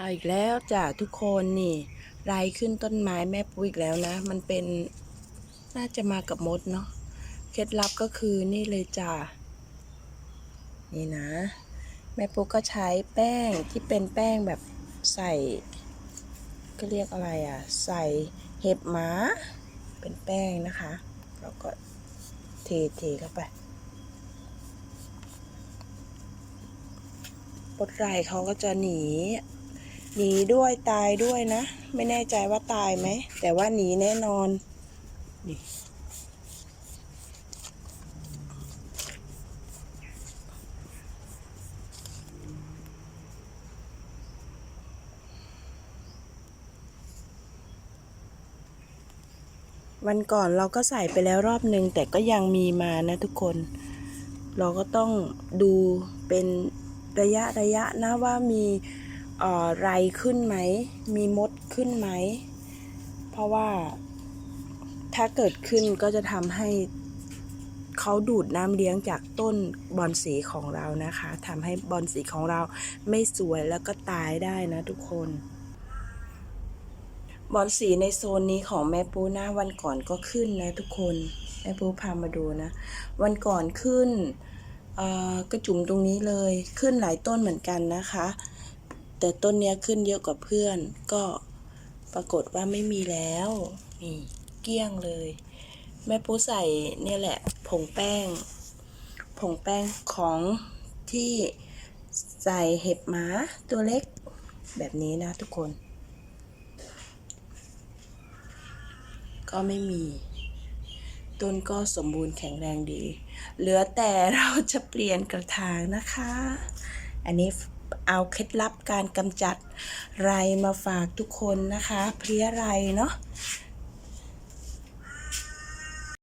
เอาอีกแล้วจ้ะทุกคนนี่ไรขึ้นต้นไม้แม่ปูอีกแล้วนะ มันเป็นน่าจะมากับมดเนาะเคล็ดลับก็คือนี่เลยจ้ะนี่นะ แม่ปูก็ใช้แป้งที่เป็นแป้งแบบใส่ ก็เรียกอะไรอะ ใส่เห็บหมา เป็นแป้งนะคะ แล้วก็เทเทเข้าไปปดไรเขาก็จะหนี หนีด้วยตายด้วยนะ ไม่แน่ใจว่าตายไหม แต่ว่าหนีแน่นอนนี่วันก่อนเราก็ใส่ไปแล้วรอบหนึ่งแต่ก็ยังมีมานะทุกคน เราก็ต้องดูเป็นระยะระยะนะว่ามี ไรขึ้นไหม มีมดขึ้นไหม เพราะว่าถ้าเกิดขึ้นก็จะทำให้เขาดูดน้ำเลี้ยงจากต้นบอนสีของเรานะคะทำให้บอนสีของเราไม่สวยแล้วก็ตายได้นะทุกคน บอนสีในโซนนี้ของแม่ปูนะวันก่อนก็ขึ้นนะทุกคน แม่ปูพามาดูนะ วันก่อนขึ้นกระจุมตรงนี้เลยขึ้นหลายต้นเหมือนกันนะคะ แต่ต้นเนี้ยขึ้นเยอะกว่าเพื่อน ก็ปรากฏว่าไม่มีแล้ว นี่เกลี้ยงเลย แม่ปูใส่เนี่ยแหละ ผงแป้ง ผงแป้งของที่ใส่เห็บหมาตัวเล็กแบบนี้นะทุกคน ก็ไม่มี ต้นก็สมบูรณ์แข็งแรงดี เหลือแต่เราจะเปลี่ยนกระถางนะคะ อันนี้ เอาเคล็ดลับการกำจัดไรมาฝากทุกคนนะคะ เพลี้ยไรเนาะ